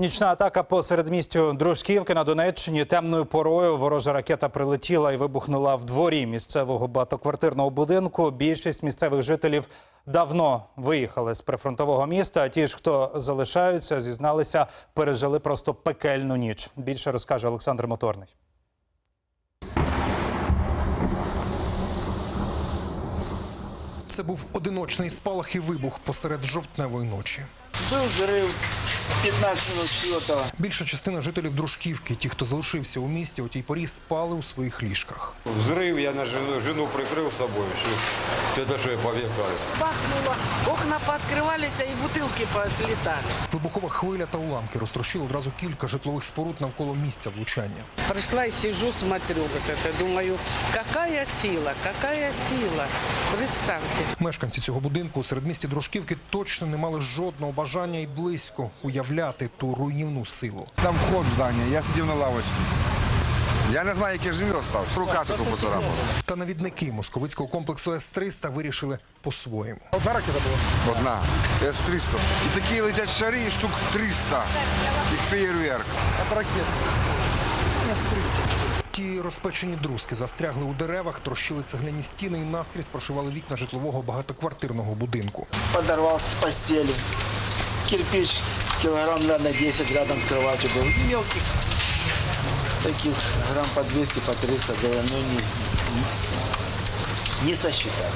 Нічна атака по середмістю Дружківки на Донеччині темною порою ворожа ракета прилетіла і вибухнула в дворі місцевого багатоквартирного будинку. Більшість місцевих жителів давно виїхали з прифронтового міста. Ті ж, хто залишаються, зізналися, пережили просто пекельну ніч. Більше розкаже Олександр Моторний. Це був одиночний спалах і вибух посеред жовтневої ночі. Был взрыв 15 минут четвертого. Більша частина жителів Дружківки, ті, хто залишився у місті, у тій порі спали у своїх ліжках. Взрыв, я на жену, жену прикрыл собой. Все, это что я повекаю. Бахнуло, окна пооткрывались, и бутылки послетали. Вибухова хвиля та уламки розтрощили одразу кілька житлових споруд навколо місця влучання. Пришла и сижу, смотрю вот это, думаю, какая сила, какая сила. Представьте. Мешканці цього будинку у середмісті Дружківки точно не мали жодного бажання і близько уявляти ту руйнівну силу. Там вход в здання, я сидів на лавочці. Я не знаю, яке живе стався. Рука тільки поцарапала. Та навідники московицького комплексу С-300 вирішили по-своєму. Одна. ракета була? Одна. С-300. І такі летять шари, штук 300. Як феєрверк. Ті розпечені друзки застрягли у деревах, трощили цегляні стіни і наскрізь прошивали вікна житлового багатоквартирного будинку. Подорвался с постели. Кирпич килограмм, наверное, 10 рядом с кроватью был. Мелких таких грамм по 200, по 300 было, ну не, не сосчитать.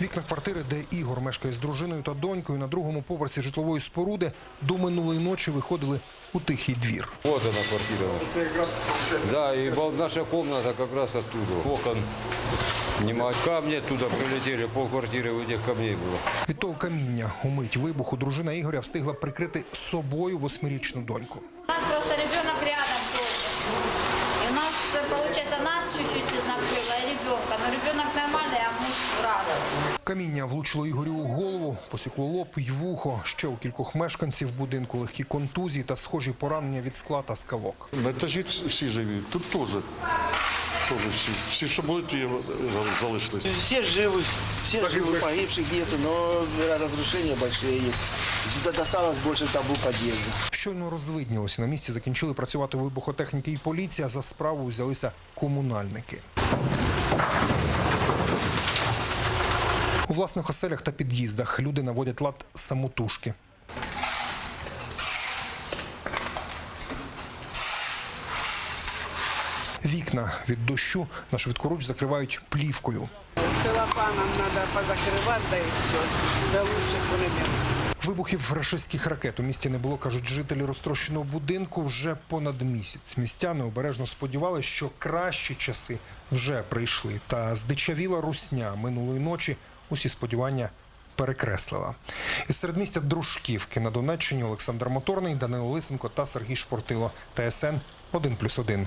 Вікна квартири, де Ігор мешкає з дружиною та донькою на другому поверсі житлової споруди, до минулої ночі виходили у тихий двір. Вот она квартира. Да, и бол- наша комната как раз оттуда. Окон нема. Камни оттуда прилетели, пол квартиры у этих камней было. Від того каміння у мить вибуху дружина Ігоря встигла прикрити собою восьмирічну доньку. У нас просто ребенок рядом тоже. И у нас, э, получается, нас чуть-чуть накрыло и ребенка. Но ребенок нормальный, а муж рада. Каміння влучило Ігорю у голову, посікло лоб й вухо. Ще у кількох мешканців будинку легкі контузії та схожі поранення від скла та скалок. На етажі всі живі, тут теж. Теж всі. Всі, що були, ті залишились. Все живы, все живы, погибших нету, но разрушения большие есть. Тут осталось больше табу подъезда. Щойно розвиднілося. На місці закінчили працювати вибухотехніки і поліція. За справу взялися комунальники. У власних оселях та під'їздах люди наводять лад самотужки. Вікна від дощу на швидкоруч закривають плівкою. Целлофаном надо позакрывать, да и все. Да лучше пулемет. Вибухів рашистських ракет у місті не було, кажуть жителі розтрощеного будинку вже понад місяць. Містяни обережно сподівалися, що кращі часи вже прийшли. Та здичавіла русня минулої ночі усі сподівання перекреслила. Із середмістя Дружківки на Донеччині Олександр Моторний, Данило Лисенко та Сергій Шпортило. ТСН 1+,1.